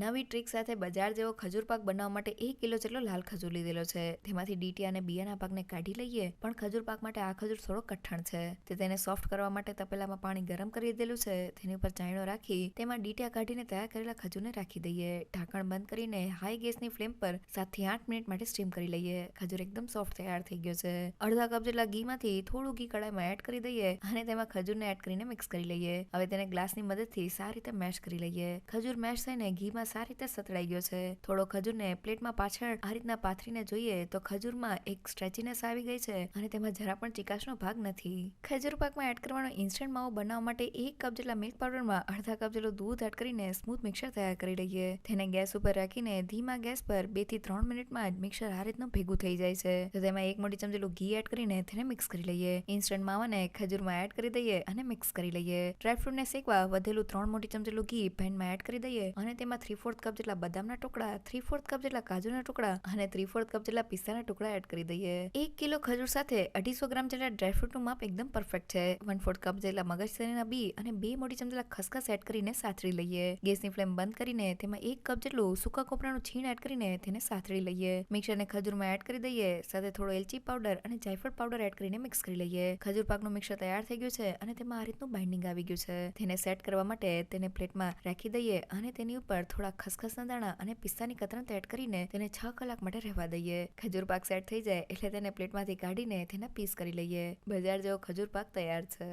નવી ટ્રીક સાથે બજાર જેવો ખજૂર પાક બનાવવા માટે એક કિલો જેટલો લાલ ખજૂર લીધેલો છે. તેમાંથી ડીટી અને બિયાના પાકને કાઢી લઈએ, પણ ખજૂર પાક માટે આ ખજૂર થોડો કઠણ છે. તે તેને સોફ્ટ કરવા માટે તપેલામાં પાણી ગરમ કરી દીધેલું છે. તેની ઉપર ચાયણો રાખી તેમાં ડીટીયા કાઢીને તૈયાર કરેલા ખજૂરને રાખી દઈએ. ઢાંકણ બંધ કરીને હાઈ ગેસની ફ્લેમ પર સાતથી આઠ મિનિટ માટે સ્ટીમ કરી લઈએ. ખજૂર એકદમ સોફ્ટ તૈયાર થઈ ગયો છે. અડધા કપ જેટલા ઘીમાંથી થોડું ઘી કડાઈમાં એડ કરી દઈએ અને તેમાં ખજૂરને એડ કરીને મિક્સ કરી લઈએ. હવે તેને ગ્લાસની મદદથી સારી રીતે મેશ કરી લઈએ. ખજૂર મેશ થઈને ઘીમાં સારી રીતે સતળાઈ ગયો છે. થોડો ખજૂરને પ્લેટમાં પાછળ આ રીતના પાથરીને જોઈએ તો ખજૂરમાં એક સ્ટ્રેચીનેસ આવી ગઈ છે અને તેમાં જરા પણ ચિકાશનો ભાગ નથી. ખજૂર પાકમાં એડ કરવાનો ઇન્સ્ટન્ટ માવો બનાવવા માટે એક કપ જેટલા મિલ્ક પાવડરમાં અડધા કપ જેટલું દૂધ એડ કરીને સ્મૂથ મિક્સર તૈયાર કરી લઈએ. તેને ગેસ ઉપર રાખીને ધીમા ગેસ પર બેથી ત્રણ મિનિટમાં જ મિક્સર આ રીતનું ભેગું થઈ જાય છે. તો તેમાં એક મોટી ચમચેલું ઘી એડ કરીને તેને મિક્સ કરી લઈએ. ઇન્સ્ટન્ટ માવાને ખજૂરમાં એડ કરી દઈએ અને મિક્સ કરી લઈએ. ડ્રાયફ્રૂટને શેકવા વધેલું ત્રણ મોટી ચમચેલું ઘી પેનમાં એડ કરી દઈએ અને તેમાં થ્રી ફોર્થ કપ જેટલા બદામના ટુકડા થ્રી ફોર્થ કપ જેટલા કાજુના ટુકડા અને થ્રી ફોર્થ કપ જેટલા પિસ્તાના ટુકડા એડ કરી દઈએ. એક કિલો ખજૂર સાથે અઢીસો ગ્રામ જેટલા ડ્રાયફ્રૂટનું માપ એકદમ પરફેક્ટ છે. વન ફોર્થ કપ જેટલા મગજતરીના બી અને બે મોટી ચમચેલા ખસખસ એડ કરીને સાતરી લઈએ. ગેસની ફ્લેમ બંધ કરીને તેમાં એક કપ જેટલું સૂકા કોપરાનું છીણ એડ કરીને તેને સાતરી લઈએ. મિક્સરને ખજૂરમાં એડ કરી દઈએ, સાથે થોડો એલચી પાવડર અને જાયફળ પાવડર એડ કરીને મિક્સ કરી લઈએ. ખજૂર પાકનું મિક્સર તૈયાર થઈ ગયું છે અને તેમાં આ રીતનું બાઇન્ડિંગ આવી ગયું છે. તેને સેટ કરવા માટે તેને પ્લેટમાં રાખી દઈએ અને તેની ઉપર થોડા ખસખસના દાણા અને પિસ્તાની કતરણ એડ કરીને તેને છ કલાક માટે રહેવા દઈએ. ખજૂર પાક સેટ થઈ જાય એટલે તેને પ્લેટમાંથી કાઢીને તેના પીસ કરી લઈએ. બજાર જેવો ખજૂર પાક તૈયાર છે.